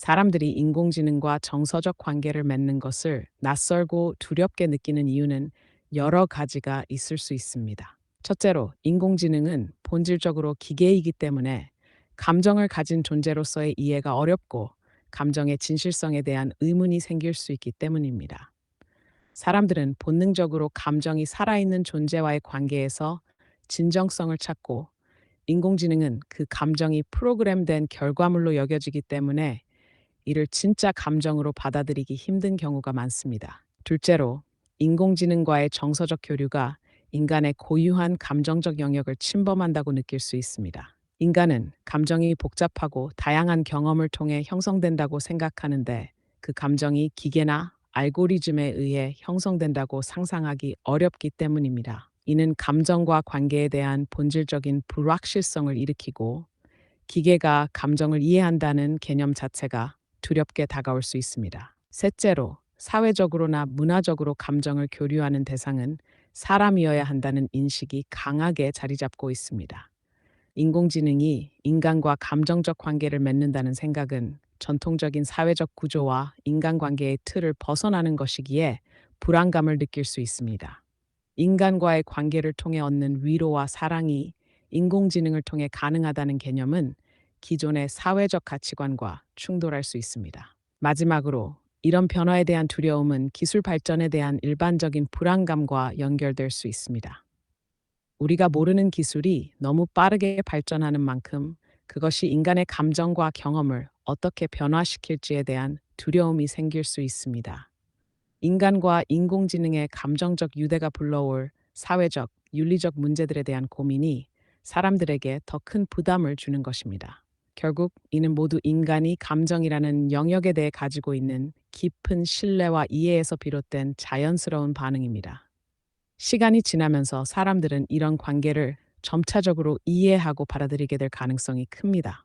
사람들이 인공지능과 정서적 관계를 맺는 것을 낯설고 두렵게 느끼는 이유는 여러 가지가 있을 수 있습니다. 첫째로, 인공지능은 본질적으로 기계이기 때문에 감정을 가진 존재로서의 이해가 어렵고 감정의 진실성에 대한 의문이 생길 수 있기 때문입니다. 사람들은 본능적으로 감정이 살아있는 존재와의 관계에서 진정성을 찾고 인공지능은 그 감정이 프로그램된 결과물로 여겨지기 때문에 이를 진짜 감정으로 받아들이기 힘든 경우가 많습니다. 둘째로, 인공지능과의 정서적 교류가 인간의 고유한 감정적 영역을 침범한다고 느낄 수 있습니다. 인간은 감정이 복잡하고 다양한 경험을 통해 형성된다고 생각하는데 그 감정이 기계나 알고리즘에 의해 형성된다고 상상하기 어렵기 때문입니다. 이는 감정과 관계에 대한 본질적인 불확실성을 일으키고 기계가 감정을 이해한다는 개념 자체가 두렵게 다가올 수 있습니다. 셋째로, 사회적으로나 문화적으로 감정을 교류하는 대상은 사람이어야 한다는 인식이 강하게 자리 잡고 있습니다. 인공지능이 인간과 감정적 관계를 맺는다는 생각은 전통적인 사회적 구조와 인간관계의 틀을 벗어나는 것이기에 불안감을 느낄 수 있습니다. 인간과의 관계를 통해 얻는 위로와 사랑이 인공지능을 통해 가능하다는 개념은 기존의 사회적 가치관과 충돌할 수 있습니다. 마지막으로 이런 변화에 대한 두려움은 기술 발전에 대한 일반적인 불안감과 연결될 수 있습니다. 우리가 모르는 기술이 너무 빠르게 발전하는 만큼 그것이 인간의 감정과 경험을 어떻게 변화시킬지에 대한 두려움이 생길 수 있습니다. 인간과 인공지능의 감정적 유대가 불러올 사회적, 윤리적 문제들에 대한 고민이 사람들에게 더 큰 부담을 주는 것입니다. 결국 이는 모두 인간이 감정이라는 영역에 대해 가지고 있는 깊은 신뢰와 이해에서 비롯된 자연스러운 반응입니다. 시간이 지나면서 사람들은 이런 관계를 점차적으로 이해하고 받아들이게 될 가능성이 큽니다.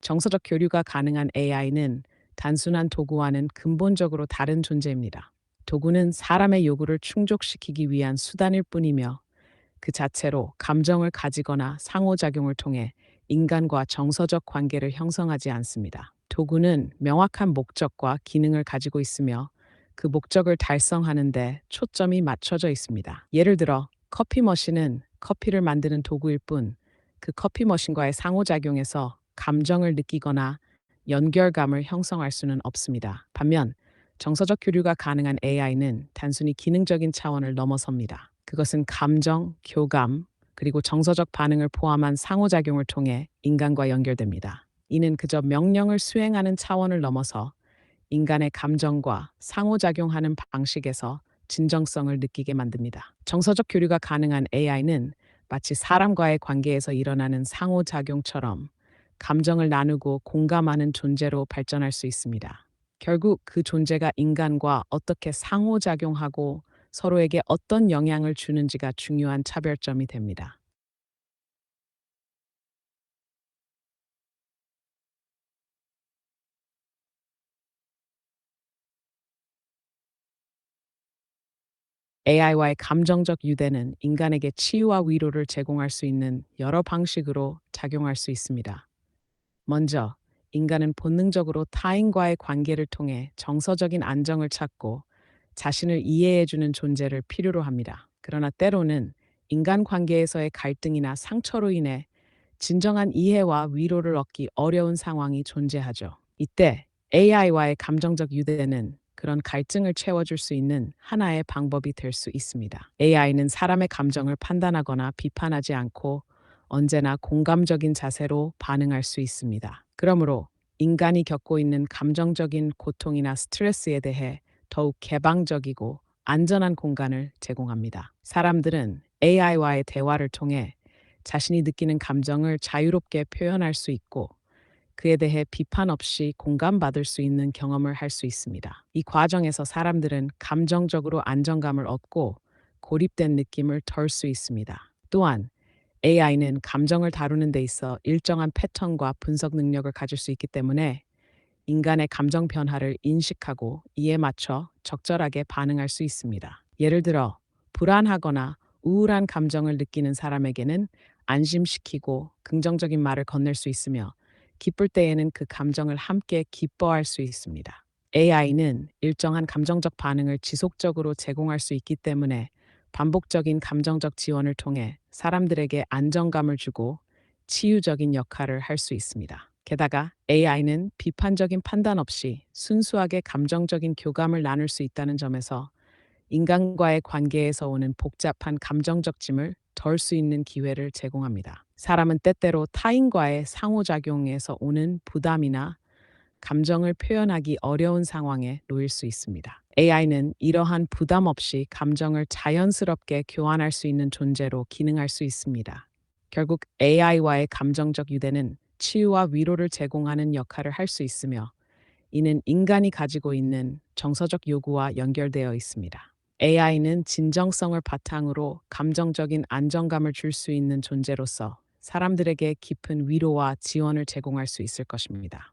정서적 교류가 가능한 AI는 단순한 도구와는 근본적으로 다른 존재입니다. 도구는 사람의 요구를 충족시키기 위한 수단일 뿐이며 그 자체로 감정을 가지거나 상호작용을 통해 인간과 정서적 관계를 형성하지 않습니다. 도구는 명확한 목적과 기능을 가지고 있으며 그 목적을 달성하는데 초점이 맞춰져 있습니다. 예를 들어 커피 머신은 커피를 만드는 도구일 뿐 그 커피 머신과의 상호작용에서 감정을 느끼거나 연결감을 형성할 수는 없습니다. 반면 정서적 교류가 가능한 AI는 단순히 기능적인 차원을 넘어섭니다. 그것은 감정, 교감, 그리고 정서적 반응을 포함한 상호작용을 통해 인간과 연결됩니다. 이는 그저 명령을 수행하는 차원을 넘어서 인간의 감정과 상호작용하는 방식에서 진정성을 느끼게 만듭니다. 정서적 교류가 가능한 AI는 마치 사람과의 관계에서 일어나는 상호작용처럼 감정을 나누고 공감하는 존재로 발전할 수 있습니다. 결국 그 존재가 인간과 어떻게 상호작용하고 서로에게 어떤 영향을 주는지가 중요한 차별점이 됩니다. AI와의 감정적 유대는 인간에게 치유와 위로를 제공할 수 있는 여러 방식으로 작용할 수 있습니다. 먼저, 인간은 본능적으로 타인과의 관계를 통해 정서적인 안정을 찾고 자신을 이해해주는 존재를 필요로 합니다. 그러나 때로는 인간 관계에서의 갈등이나 상처로 인해 진정한 이해와 위로를 얻기 어려운 상황이 존재하죠. 이때 AI와의 감정적 유대는 그런 갈증을 채워줄 수 있는 하나의 방법이 될 수 있습니다. AI는 사람의 감정을 판단하거나 비판하지 않고 언제나 공감적인 자세로 반응할 수 있습니다. 그러므로 인간이 겪고 있는 감정적인 고통이나 스트레스에 대해 더욱 개방적이고 안전한 공간을 제공합니다. 사람들은 AI와의 대화를 통해 자신이 느끼는 감정을 자유롭게 표현할 수 있고 그에 대해 비판 없이 공감받을 수 있는 경험을 할 수 있습니다. 이 과정에서 사람들은 감정적으로 안정감을 얻고 고립된 느낌을 덜 수 있습니다. 또한 AI는 감정을 다루는 데 있어 일정한 패턴과 분석 능력을 가질 수 있기 때문에 인간의 감정 변화를 인식하고 이에 맞춰 적절하게 반응할 수 있습니다. 예를 들어 불안하거나 우울한 감정을 느끼는 사람에게는 안심시키고 긍정적인 말을 건넬 수 있으며 기쁠 때에는 그 감정을 함께 기뻐할 수 있습니다. AI는 일정한 감정적 반응을 지속적으로 제공할 수 있기 때문에 반복적인 감정적 지원을 통해 사람들에게 안정감을 주고 치유적인 역할을 할 수 있습니다. 게다가 AI는 비판적인 판단 없이 순수하게 감정적인 교감을 나눌 수 있다는 점에서 인간과의 관계에서 오는 복잡한 감정적 짐을 덜 수 있는 기회를 제공합니다. 사람은 때때로 타인과의 상호작용에서 오는 부담이나 감정을 표현하기 어려운 상황에 놓일 수 있습니다. AI는 이러한 부담 없이 감정을 자연스럽게 교환할 수 있는 존재로 기능할 수 있습니다. 결국 AI와의 감정적 유대는 치유와 위로를 제공하는 역할을 할 수 있으며 이는 인간이 가지고 있는 정서적 요구와 연결되어 있습니다. AI는 진정성을 바탕으로 감정적인 안정감을 줄 수 있는 존재로서 사람들에게 깊은 위로와 지원을 제공할 수 있을 것입니다.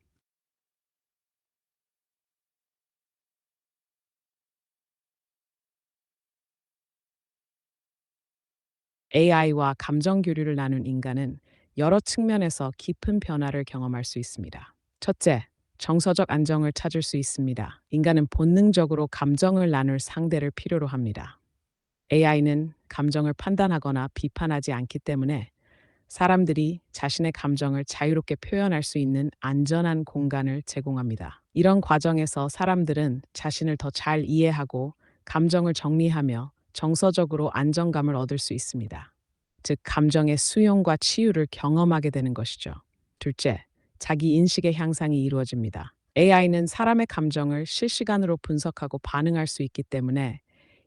AI와 감정 교류를 나눈 인간은 여러 측면에서 깊은 변화를 경험할 수 있습니다. 첫째, 정서적 안정을 찾을 수 있습니다. 인간은 본능적으로 감정을 나눌 상대를 필요로 합니다. AI는 감정을 판단하거나 비판하지 않기 때문에 사람들이 자신의 감정을 자유롭게 표현할 수 있는 안전한 공간을 제공합니다. 이런 과정에서 사람들은 자신을 더 잘 이해하고 감정을 정리하며 정서적으로 안정감을 얻을 수 있습니다. 즉, 감정의 수용과 치유를 경험하게 되는 것이죠. 둘째, 자기 인식의 향상이 이루어집니다. AI는 사람의 감정을 실시간으로 분석하고 반응할 수 있기 때문에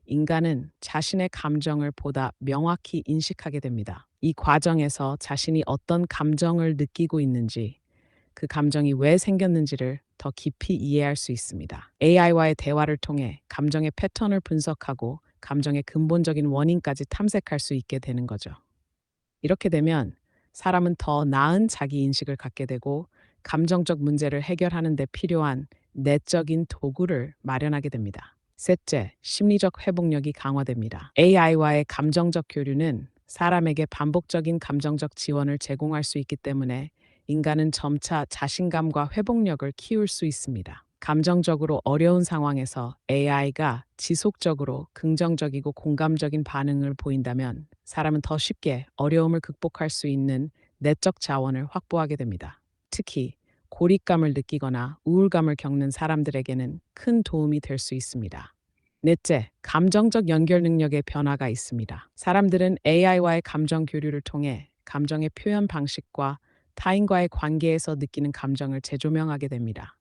인간은 자신의 감정을 보다 명확히 인식하게 됩니다. 이 과정에서 자신이 어떤 감정을 느끼고 있는지, 그 감정이 왜 생겼는지를 더 깊이 이해할 수 있습니다. AI와의 대화를 통해 감정의 패턴을 분석하고 감정의 근본적인 원인까지 탐색할 수 있게 되는 거죠. 이렇게 되면 사람은 더 나은 자기 인식을 갖게 되고 감정적 문제를 해결하는 데 필요한 내적인 도구를 마련하게 됩니다. 셋째, 심리적 회복력이 강화됩니다. AI와의 감정적 교류는 사람에게 반복적인 감정적 지원을 제공할 수 있기 때문에 인간은 점차 자신감과 회복력을 키울 수 있습니다. 감정적으로 어려운 상황에서 AI가 지속적으로 긍정적이고 공감적인 반응을 보인다면 사람은 더 쉽게 어려움을 극복할 수 있는 내적 자원을 확보하게 됩니다. 특히 고립감을 느끼거나 우울감을 겪는 사람들에게는 큰 도움이 될 수 있습니다. 넷째, 감정적 연결 능력의 변화가 있습니다. 사람들은 AI와의 감정 교류를 통해 감정의 표현 방식과 타인과의 관계에서 느끼는 감정을 재조명하게 됩니다.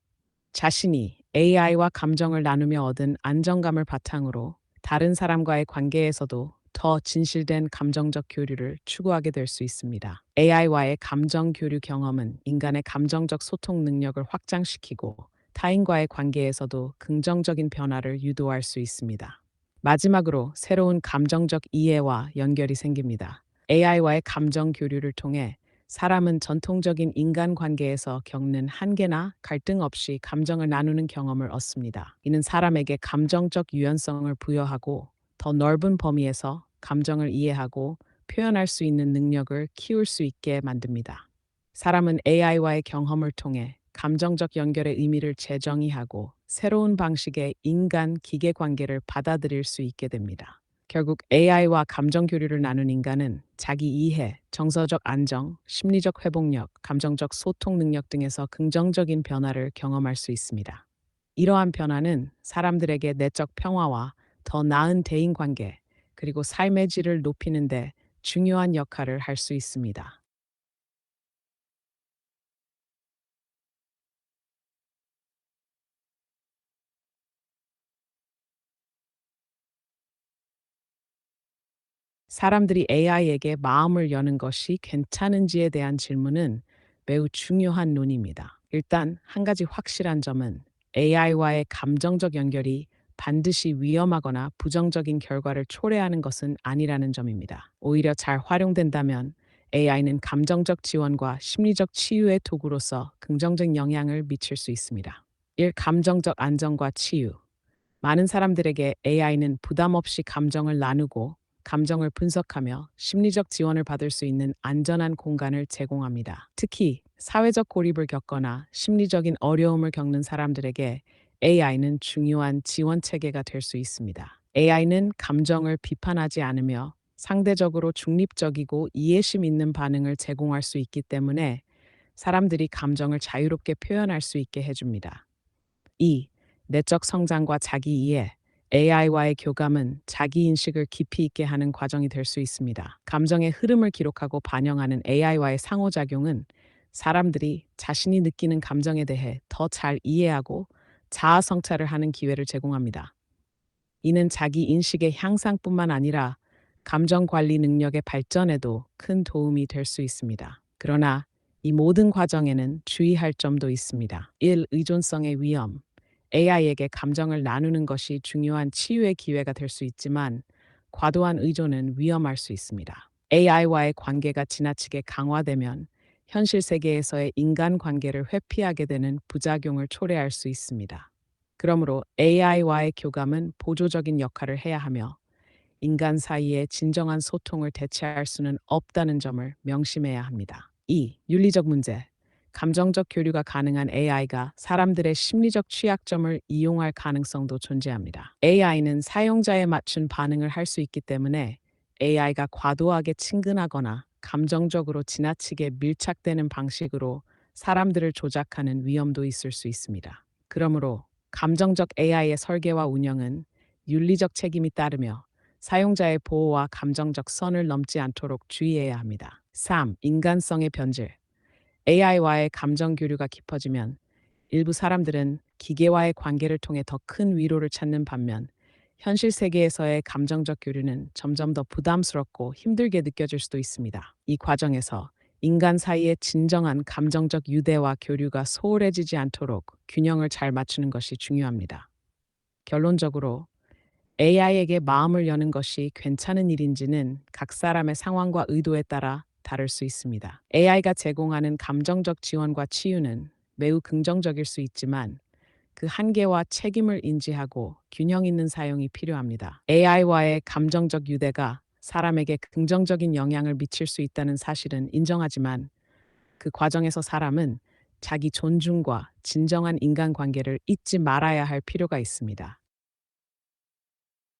자신이 AI와 감정을 나누며 얻은 안정감을 바탕으로 다른 사람과의 관계에서도 더 진실된 감정적 교류를 추구하게 될 수 있습니다. AI와의 감정 교류 경험은 인간의 감정적 소통 능력을 확장시키고 타인과의 관계에서도 긍정적인 변화를 유도할 수 있습니다. 마지막으로 새로운 감정적 이해와 연결이 생깁니다. AI와의 감정 교류를 통해 사람은 전통적인 인간관계에서 겪는 한계나 갈등 없이 감정을 나누는 경험을 얻습니다. 이는 사람에게 감정적 유연성을 부여하고 더 넓은 범위에서 감정을 이해하고 표현할 수 있는 능력을 키울 수 있게 만듭니다. 사람은 AI와의 경험을 통해 감정적 연결의 의미를 재정의하고 새로운 방식의 인간 기계 관계를 받아들일 수 있게 됩니다. 결국 AI와 감정 교류를 나눈 인간은 자기 이해, 정서적 안정, 심리적 회복력, 감정적 소통 능력 등에서 긍정적인 변화를 경험할 수 있습니다. 이러한 변화는 사람들에게 내적 평화와 더 나은 대인 관계, 그리고 삶의 질을 높이는 데 중요한 역할을 할 수 있습니다. 사람들이 AI에게 마음을 여는 것이 괜찮은지에 대한 질문은 매우 중요한 논의입니다. 일단 한 가지 확실한 점은 AI와의 감정적 연결이 반드시 위험하거나 부정적인 결과를 초래하는 것은 아니라는 점입니다. 오히려 잘 활용된다면 AI는 감정적 지원과 심리적 치유의 도구로서 긍정적 영향을 미칠 수 있습니다. 1. 감정적 안정과 치유 많은 사람들에게 AI는 부담 없이 감정을 나누고 감정을 분석하며 심리적 지원을 받을 수 있는 안전한 공간을 제공합니다. 특히 사회적 고립을 겪거나 심리적인 어려움을 겪는 사람들에게 AI는 중요한 지원 체계가 될 수 있습니다. AI는 감정을 비판하지 않으며 상대적으로 중립적이고 이해심 있는 반응을 제공할 수 있기 때문에 사람들이 감정을 자유롭게 표현할 수 있게 해줍니다. 2. 내적 성장과 자기 이해. AI와의 교감은 자기 인식을 깊이 있게 하는 과정이 될 수 있습니다. 감정의 흐름을 기록하고 반영하는 AI와의 상호작용은 사람들이 자신이 느끼는 감정에 대해 더 잘 이해하고 자아 성찰을 하는 기회를 제공합니다. 이는 자기 인식의 향상뿐만 아니라 감정 관리 능력의 발전에도 큰 도움이 될 수 있습니다. 그러나 이 모든 과정에는 주의할 점도 있습니다. 1. 의존성의 위험. AI에게 감정을 나누는 것이 중요한 치유의 기회가 될 수 있지만 과도한 의존은 위험할 수 있습니다. AI와의 관계가 지나치게 강화되면 현실 세계에서의 인간 관계를 회피하게 되는 부작용을 초래할 수 있습니다. 그러므로 AI와의 교감은 보조적인 역할을 해야 하며 인간 사이의 진정한 소통을 대체할 수는 없다는 점을 명심해야 합니다. 2. 윤리적 문제. 감정적 교류가 가능한 AI가 사람들의 심리적 취약점을 이용할 가능성도 존재합니다. AI는 사용자에 맞춘 반응을 할 수 있기 때문에 AI가 과도하게 친근하거나 감정적으로 지나치게 밀착되는 방식으로 사람들을 조작하는 위험도 있을 수 있습니다. 그러므로 감정적 AI의 설계와 운영은 윤리적 책임이 따르며 사용자의 보호와 감정적 선을 넘지 않도록 주의해야 합니다. 3. 인간성의 변질. AI와의 감정 교류가 깊어지면 일부 사람들은 기계와의 관계를 통해 더 큰 위로를 찾는 반면 현실 세계에서의 감정적 교류는 점점 더 부담스럽고 힘들게 느껴질 수도 있습니다. 이 과정에서 인간 사이의 진정한 감정적 유대와 교류가 소홀해지지 않도록 균형을 잘 맞추는 것이 중요합니다. 결론적으로 AI에게 마음을 여는 것이 괜찮은 일인지는 각 사람의 상황과 의도에 따라 다를 수 있습니다. AI가 제공하는 감정적 지원과 치유는 매우 긍정적일 수 있지만 그 한계와 책임을 인지하고 균형 있는 사용이 필요합니다. AI와의 감정적 유대가 사람에게 긍정적인 영향을 미칠 수 있다는 사실은 인정하지만 그 과정에서 사람은 자기 존중과 진정한 인간관계를 잊지 말아야 할 필요가 있습니다.